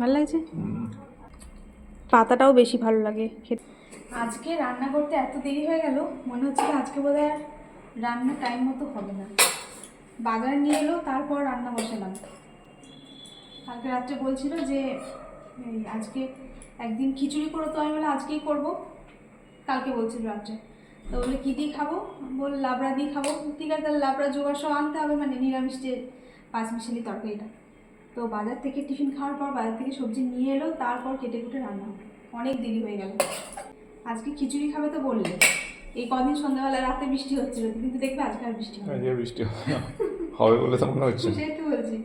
ভালো লাগছে? পাতাটাও বেশি ভালো লাগে। খেতে আজকে রান্না করতে এত দেরি হয়ে গেল মনে হচ্ছে আজকে বোধহয় আর রান্না টাইম মতো হবে না। বাজার নিয়ে এলো তারপর রান্না বসালাম। কালকে রাত্রে বলছিল যে আজকে একদিন খিচুড়ি করো তো আমি বলে আজকেই করব। কালকে বলছিল রাত্রে। তো বলে কী দিয়ে খাব? বল লাবড়া দিয়ে খাব। ঠিক আছে তাহলে লাবড়া জোগাড় সব আনতে হবে মানে নিরামিষ যে পাঁচ মিশালি তরকারিটা। তো বাজার থেকে টিফিন খাওয়ার পর বাজার থেকে সবজি নিয়ে এলো তারপর কেটে কুটে রান্না অনেক দেরি হয়ে গেল। আজকে খিচুড়ি খাবে তো বললে। এই কদিন সন্ধ্যাবেলা রাতে বৃষ্টি হচ্ছিল কিন্তু দেখবে আজকে আর বৃষ্টি হবে। বৃষ্টি হবে বলে তো মনে হচ্ছে। সেহেতু বলছি।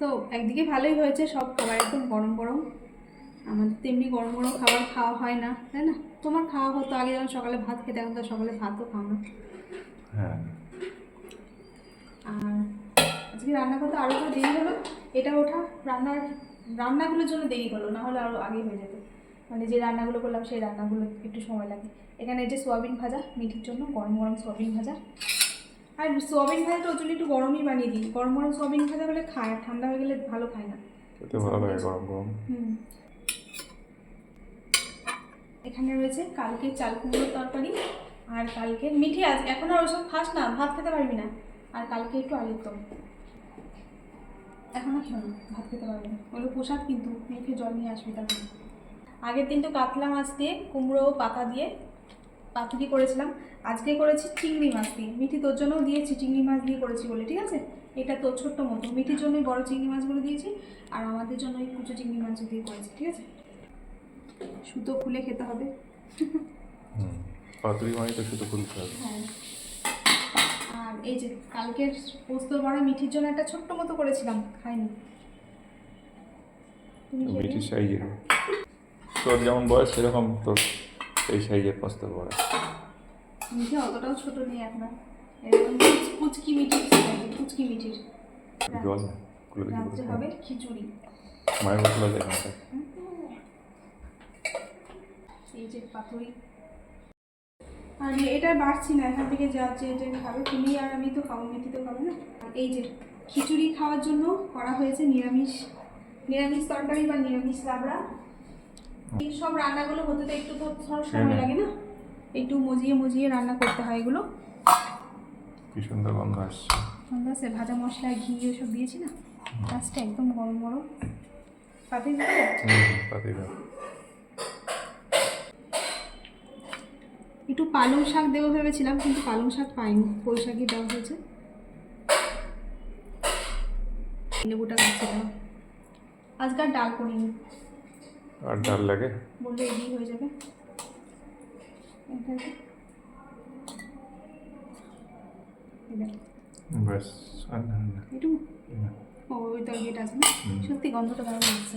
তো একদিকে ভালোই হয়েছে সব খাবার একদম গরম গরম। আমাদের তো এমনি গরম গরম খাবার খাওয়া হয় না তাই না? তোমার খাওয়া হতো আগে যখন সকালে ভাত খেতে এখন তো সকালে ভাতও খাও না। হ্যাঁ। আজকে রান্না করতে আরও একটু দেরি হলো এটা ওঠা রান্নার রান্নাগুলোর জন্য দেরি হলো না হলে আরও আগে হয়ে যেত। মানে যে রান্নাগুলো করলাম সেই রান্নাগুলো একটু সময় লাগে। এখানে যে সোয়াবিন ভাজা মিঠির জন্য গরম গরম সোয়াবিন ভাজা। আর সোয়াবিন ভাজাটা ওর জন্য একটু গরমই বানিয়ে দিই। গরম গরম সোয়াবিন ভাজা হলে খায় আর ঠান্ডা হয়ে গেলে ভালো খায় না। খেতে ভালো লাগে গরম গরম। হুম। এখানে রয়েছে কালকে চাল কুমড়োর তরকারি আর কালকে মিঠি আজ এখন আর ওসব খাস না ভাত খেতে পারবি না। আর কালকে একটু আলুর দম। এখন আর খেও ভাত খেতে পারবি না ওগুলো পোশাক কিন্তু মুখে জল নিয়ে আসবি তখন আগের দিন তো কাতলা মাছ দিয়ে কুমড়ো পাতা দিয়ে পাতুরি করেছিলাম। আজকে করেছি চিংড়ি মাছ দিয়ে। মিঠি তোর জন্যও দিয়েছি চিংড়ি মাছ দিয়ে করেছি বলে ঠিক আছে? এটা তোর ছোট্ট মতো। মিঠির জন্য বড় চিংড়ি মাছগুলো দিয়েছি আর আমাদের জন্য ওই কুচো চিংড়ি মাছ দিয়ে করেছি ঠিক আছে? সুতো খুলে খেতে হবে। পাতুরি মানে তো শুধু খুলতে হবে। হ্যাঁ। এই যে কালকের পোস্ত বড়া মিঠির জন্য একটা ছোট্ট মতো করেছিলাম খাইনি। মিঠি নিও। সাইজের। তোর যেমন বয়স সেরকম তোর সেই সাইজের পস্ত পড়ে মিঠি অতটাও ছোট নেই এখন। এরকম কুচকি মিঠির size, কুচকি মিঠির। রাত্রে হবে খিচুড়ি। মায়ের মশলা এই যে পাতুরি। আর এটা বাড়ছি না এখান থেকে যা যে এটা খাবে তুমি আর আমি তো খাব মেথি তো খাবে না। এই যে খিচুড়ি খাওয়ার জন্য করা হয়েছে নিরামিষ নিরামিষ তরকারি বা নিরামিষ লাবড়া। এই সব রান্নাগুলো হতে তো একটু তো সময়। লাগে না? একটু মজিয়ে মজিয়ে রান্না করতে হয় এগুলো। কি সুন্দর গন্ধ আসছে। সন্ধ্যা সে ভাজা মশলা ঘি ওসব দিয়েছি না? লাস্টে একদম গরম গরম। পাতে পাতি দাও একটু পালং শাক দেবো ভেবেছিলাম কিন্তু পালং শাক পাইনি। পুঁই শাকই দেওয়া হয়েছে। লেবুটা দেওয়া আজকে আর ডাল করিনি। আর ডাল লাগে? বললে এগিয়ে হয়ে যাবে। ব্যাস আর না একটু ওই তরকারিটা আছে সত্যি গন্ধটা ভালো লাগছে।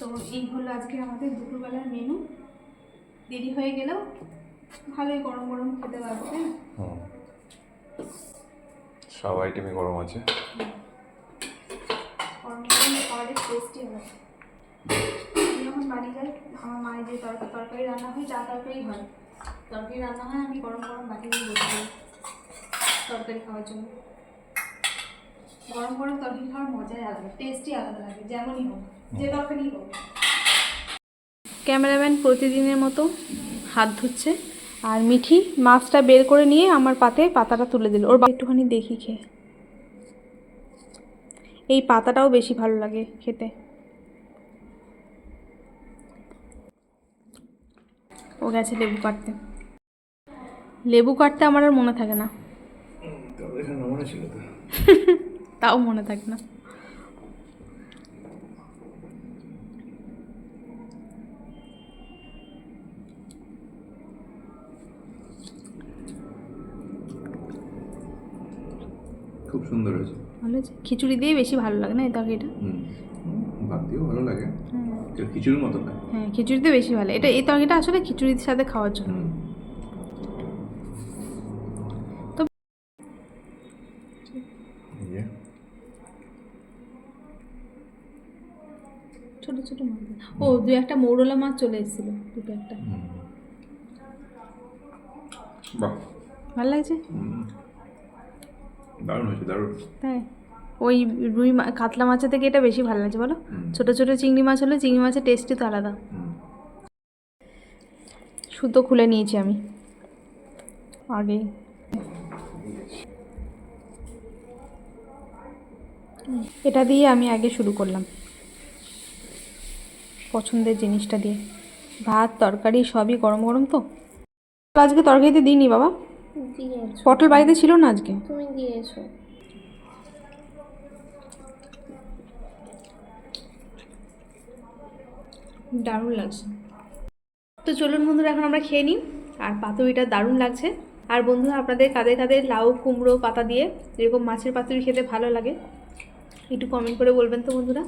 তো এই হলো আজকে আমাদের দুপুরবেলার মেনু দেরি হয়ে গেলেও ভালোই গরম গরম খেতে পারব না সব আইটেমই গরম আছে। গরম গরম খাবারের টেস্টই হবে যখন বাড়ি যাই আমার মায়ের যে তরকারি তরকারি রান্না হয় যা তরকারি হয়। তরকারি রান্না হয় আমি গরম গরম বাটি নিয়ে বসে যাই তরকারি খাওয়ার জন্য। গরম গরম তরকারি খাওয়ার মজাই আলাদা টেস্টই আলাদা লাগে যেমনই হোক। যে তরকারি হোক। ক্যামেরাম্যান প্রতিদিনের মতো হাত ধুচ্ছে। আর মিঠি মাছটা বের করে নিয়ে আমার পাতে পাতাটা তুলে দিল। ওর একটুখানি দেখি খেয়ে। এই পাতাটাও বেশি ভালো লাগে খেতে। ও গেছে লেবু কাটতে। লেবু কাটতে আমার আর মনে থাকে না। মনে ছিল তো। তাও মনে থাকে না। খুব সুন্দর হয়েছে। ভালো হয়েছে? খিচুড়ি দিয়ে বেশি ভালো লাগে না এই তরকারিটা? হুম ভাত দিয়েও ভালো লাগে। এটা খিচুড়ির মতো না। হ্যাঁ খিচুড়িতে বেশি ভালো। এটা এই তরকারিটা আসলে খিচুড়ির সাথে খাওয়ার জন্য। তো- ইয়ে। ছোট ছোট মাছ। ও দু একটা মৌরলা মাছ চলে এসেছিল দুটো একটা। ভালো লাগছে। দারুণ হয়েছে দারুণ। তাই? ওই রুই মা- কাতলা মাছের থেকে এটা বেশি ভালো লাগছে বলো? ছোট ছোট চিংড়ি মাছ হলে চিংড়ি মাছের টেস্টই তো আলাদা। সুতো খুলে নিয়েছি আমি। আগেই এটা দিয়ে আমি আগে শুরু করলাম। পছন্দের জিনিসটা দিয়ে। ভাত তরকারি সবই গরম গরম তো? আজকে তরকারিতে দিইনি বাবা। দিয়েছ পটল বাড়িতে ছিল না আজকে? তুমি দিয়েছ দারুণ লাগছে। তো চলুন বন্ধুরা এখন আমরা খেয়ে নিই। আর পাতুরিটা দারুণ লাগছে। আর বন্ধুরা আপনাদের কাদের কাদের লাউ কুমড়ো পাতা দিয়ে এরকম মাছের পাতুরি খেতে ভালো লাগে। একটু কমেন্ট করে বলবেন তো বন্ধুরা।